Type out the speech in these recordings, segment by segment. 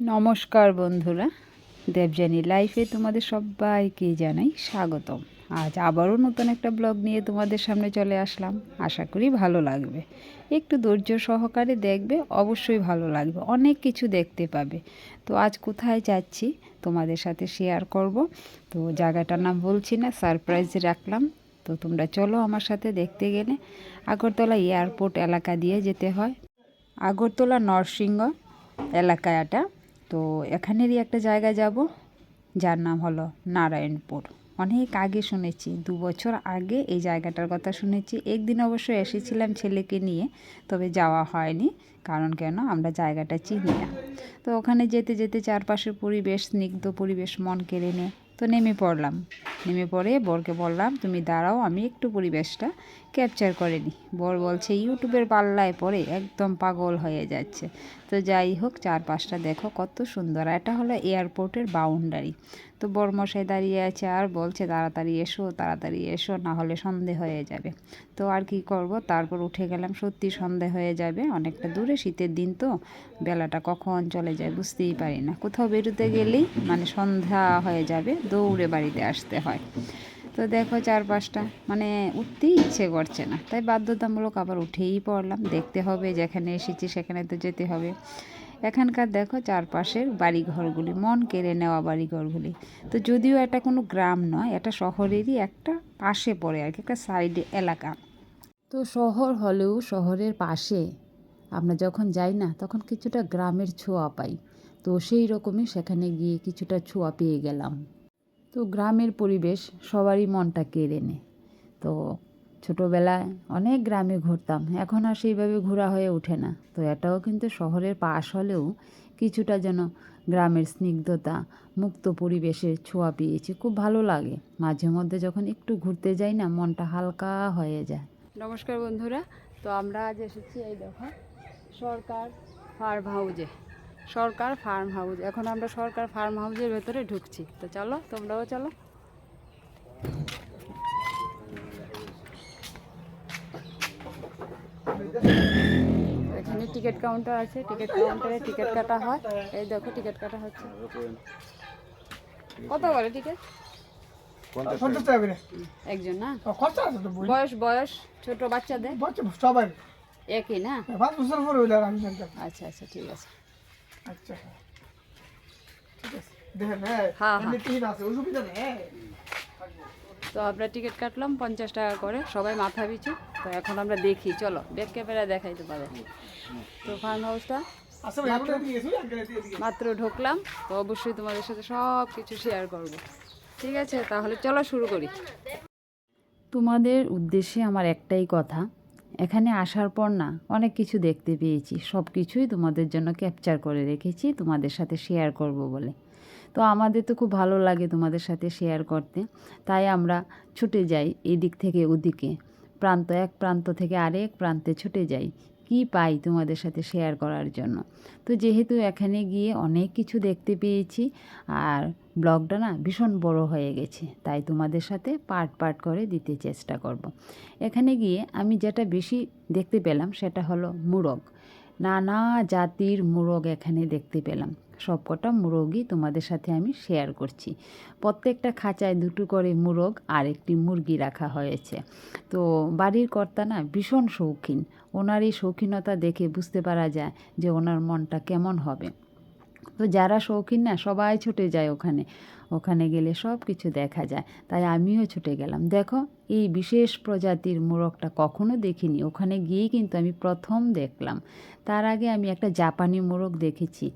নমস্কার বন্ধুরা, দেবযানী লাইফে তোমাদের সবাইকে জানাই স্বাগতম। আজ আবারও নতুন একটা ব্লগ নিয়ে তোমাদের সামনে চলে আসলাম। আশা করি ভালো লাগবে। একটু ধৈর্য সহকারে দেখবে, অবশ্যই ভালো লাগবে। অনেক কিছু দেখতে পাবে। তো আজ কোথায় যাচ্ছি তোমাদের সাথে শেয়ার করব। তো জায়গাটার নাম বলছি না সারপ্রাইজ রাখলাম। তো তোমরা চলো আমার সাথে দেখতে গেলে। আগরতলা এয়ারপোর্ট এলাকা দিয়ে যেতে হয়। আগরতলা নরসিংহ এলাকায় এটা তো এখানেরই একটা জায়গায় যাব, যার নাম হলো নারায়ণপুর। অনেক আগে শুনেছি, দু বছর আগে এই জায়গাটার কথা শুনেছি। একদিন অবশ্য এসেছিলাম ছেলেকে নিয়ে, তবে যাওয়া হয়নি, কারণ কেন? আমরা জায়গাটা চিনি না। তো ওখানে যেতে যেতে চারপাশের পরিবেশ, স্নিগ্ধ পরিবেশ, মন কেড়ে নে তো নেমে পড়লাম। নেমে পড়ে বরকে বললাম, তুমি দাঁড়াও, আমি একটু পরিবেশটা ক্যাপচার করে নিই বর বলছে, ইউটিউবের পাল্লায় পড়ে একদম পাগল হয়ে যাচ্ছে। তো যাই হোক, চারপাশটা দেখো কত সুন্দর। এটা হলো এয়ারপোর্টের বাউন্ডারি তো বরমশাই দাঁড়িয়ে আছে আর বলছে, তাড়াতাড়ি এসো তাড়াতাড়ি এসো, না হলে সন্ধে হয়ে যাবে। তো আর কি করব? তারপর উঠে গেলাম, সত্যি সন্ধে হয়ে যাবে, অনেকটা দূরে, শীতের দিন তো। বেলাটা কখন চলে যায় বুঝতেই পারি না। কোথাও বেরোতে গেলেই মানে সন্ধ্যা হয়ে যাবে, দৌড়ে বাড়িতে আসতে হয়। তো দেখো চারপাশটা মানে উঠতেই ইচ্ছে করছে না। তাই বাধ্যতামূলক আবার উঠেই পড়লাম। দেখতে হবে, যেখানে এসেছি সেখানে তো যেতে হবে। এখানকার দেখো চারপাশের বাড়িঘরগুলি, মন কেড়ে নেওয়া বাড়িঘরগুলি। তো যদিও এটা কোনো গ্রাম নয়, এটা শহরেরই একটা পাশে পড়ে আর কি, একটা সাইডে এলাকা। তো শহর হলেও শহরের পাশে, আমরা যখন যাই না, তখন কিছুটা গ্রামের ছোঁয়া পাই। তো সেই রকমই সেখানে গিয়ে কিছুটা ছোঁয়া পেয়ে গেলাম। তো গ্রামের পরিবেশ সবারই মনটা কেড়ে নেয় তো ছোটোবেলায় অনেক গ্রামে ঘুরতাম, এখন আর সেইভাবে ঘোরা হয়ে ওঠে না। তো এটাও কিন্তু শহরের পাশ হলেও কিছুটা যেন গ্রামের স্নিগ্ধতা, মুক্ত পরিবেশের ছোঁয়া পেয়েছি, খুব ভালো লাগে। মাঝে মধ্যে যখন একটু ঘুরতে যাই না, মনটা হালকা হয়ে যায়। নমস্কার বন্ধুরা, তো আমরা আজ এসেছি এই দেখো সরকার ফার্ম হাউজে সরকার ফার্ম হাউস এখন আমরা সরকার ফার্ম হাউসের ভেতরে ঢুকছি। তো চলো তোমরাও চলো। এখানে টিকিট কাউন্টার আছে। টিকিট কাউন্টারে টিকিট কাটা হয়। এই দেখো টিকিট কাটা হচ্ছে। কত করে টিকিট পঞ্চাশ টাকা। করে। একজন না? খরচা আছে তো বয়স বয়স ছোট বাচ্চাদের? সবাই। একই না? পাঁচ বছর পরে হইলে আমি জানতাম। আচ্ছা আচ্ছা ঠিক আছে। আচ্ছা। ঠিক আছে। দেখেন হ্যাঁ হ্যাঁ, এমনি আছে অসুবিধা নেই। হ্যাঁ। তো আমরা টিকিট কাটলাম পঞ্চাশ টাকা করে। সবাই মাথা পিছু। তো এখন আমরা দেখি চলো ব্যাক ক্যামেরা দেখাইতে পারো। তো ফার্ম হাউসটা আচ্ছা মাত্র ঢুকলাম। তো অবশ্যই তোমাদের সাথে সব কিছু শেয়ার করব। ঠিক আছে তাহলে চলো শুরু করি। তোমাদের উদ্দেশ্যে আমার একটাই কথা এখানে আসার পর না অনেক কিছু দেখতে পেয়েছি। সব কিছুই তোমাদের জন্য ক্যাপচার করে রেখেছি, তোমাদের সাথে শেয়ার করব বলে। তো আমাদের তো খুব ভালো লাগে তোমাদের সাথে শেয়ার করতে। তাই আমরা ছুটে যাই এদিক থেকে ওদিকে। প্রান্ত এক প্রান্ত থেকে আরেক প্রান্তে ছুটে যাই। কি পাই তোমাদের সাথে শেয়ার করার জন্য তো যেহেতু এখানে গিয়ে অনেক কিছু দেখতে পেয়েছি, আর ব্লগটা না ভীষণ বড় হয়ে গেছে, তাই তোমাদের সাথে পার্ট পার্ট করে দিতে চেষ্টা করব। এখানে গিয়ে আমি যেটা বেশি দেখতে পেলাম সেটা হলো মুরগ নানা জাতির মোরগ এখানে দেখতে পেলাম। সবকটা মুরগই তোমাদের সাথে আমি শেয়ার করছি। প্রত্যেকটা খাঁচায় দুটো করে মুরগ আর একটি মুরগি রাখা হয়েছে। তো বাড়ির কর্তা না ভীষণ শৌখিন। ওনার এই শৌখিনতা দেখে বুঝতে পারা যায় যে ওনার মনটা কেমন হবে। তো যারা শৌখিন না, সবাই ছুটে যায় ওখানে। ওখানে গেলে সব কিছু দেখা যায়। তাই আমিও ছুটে গেলাম। দেখো, এই বিশেষ প্রজাতির মোরগটা কখনো দেখিনি। ওখানে গিয়েই কিন্তু আমি প্রথম দেখলাম। তার আগে আমি একটা জাপানি মোরগ দেখেছি।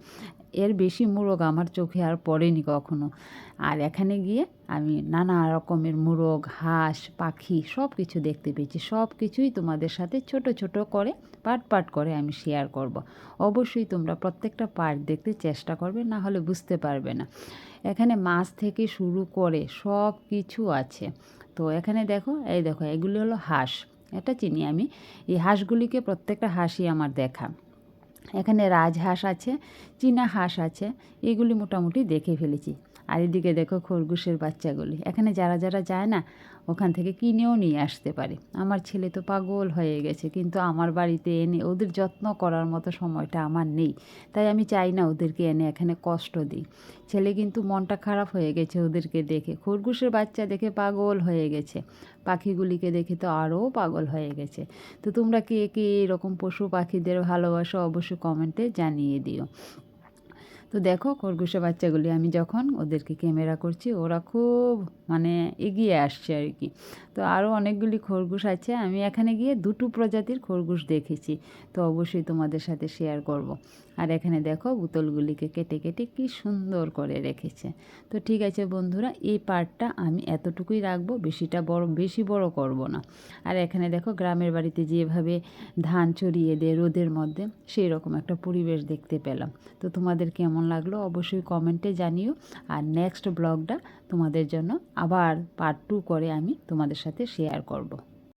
এর বেশি মোরগ আমার চোখে আর পড়েনি কখনো। আর এখানে গিয়ে আমি নানা রকমের মোরগ, হাঁস, পাখি সব কিছু দেখতে পেয়েছি। সব কিছুই তোমাদের সাথে ছোট ছোট করে, পার্ট পার্ট করে আমি শেয়ার করব। অবশ্যই তোমরা প্রত্যেকটা পার্ট দেখতে চেষ্টা করবে, না হলে বুঝতে পারবে না। এখানে মাছ থেকে শুরু করে সব কিছু আছে। তো এখানে দেখো, এই দেখো, এগুলি হলো হাঁস। এটা চিনি আমি। এই হাঁসগুলিকে প্রত্যেকটা হাঁসই আমার দেখা। এখানে রাজহাঁস আছে, চীনা হাঁস আছে, এগুলি মোটামুটি দেখে ফেলেছি। আর এদিকে দেখো খরগোশের বাচ্চাগুলি। এখানে যারা যারা যায় না, ওখান থেকে কিনেও নিয়ে আসতে পারে। আমার ছেলে তো পাগল হয়ে গেছে, কিন্তু আমার বাড়িতে এনে ওদের যত্ন করার মতো সময়টা আমার নেই। তাই আমি চাই না ওদেরকে এনে এখানে কষ্ট দিই। ছেলে কিন্তু মনটা খারাপ হয়ে গেছে ওদেরকে দেখে। খরগোশের বাচ্চা দেখে পাগল হয়ে গেছে। পাখিগুলিকে দেখে তো আরও পাগল হয়ে গেছে। তো তোমরা কে কে এরকম পশু পাখিদের ভালোবাসো অবশ্যই কমেন্টে জানিয়ে দিও। তো দেখো খরগোশা বাচ্চাগুলি, আমি যখন ওদেরকে ক্যামেরা করছি, ওরা খুব মানে এগিয়ে আসছে আর কি। তো আরও অনেকগুলি খরগোশ আছে, আমি এখানে গিয়ে দুটো প্রজাতির খরগোশ দেখেছি, তো অবশ্যই তোমাদের সাথে শেয়ার করব। আর এখানে দেখো বোতলগুলিকে কেটে কেটে কি সুন্দর করে রেখেছে। তো ঠিক আছে বন্ধুরা, এই পার্টটা আমি এতটুকুই রাখব, বেশিটা বড়, বেশি বড় করব না। আর এখানে দেখো গ্রামের বাড়িতে যেভাবে ধান চড়িয়ে দেয় রোদের মধ্যে সেই রকম একটা পরিবেশ দেখতে পেলাম। তো তোমাদের কেমন লাগল অবশ্যই কমেন্টে জানিও। আর নেক্সট ব্লগটা তোমাদের জন্য আবার পার্ট টু করে আমি তোমাদের সাথে শেয়ার করব।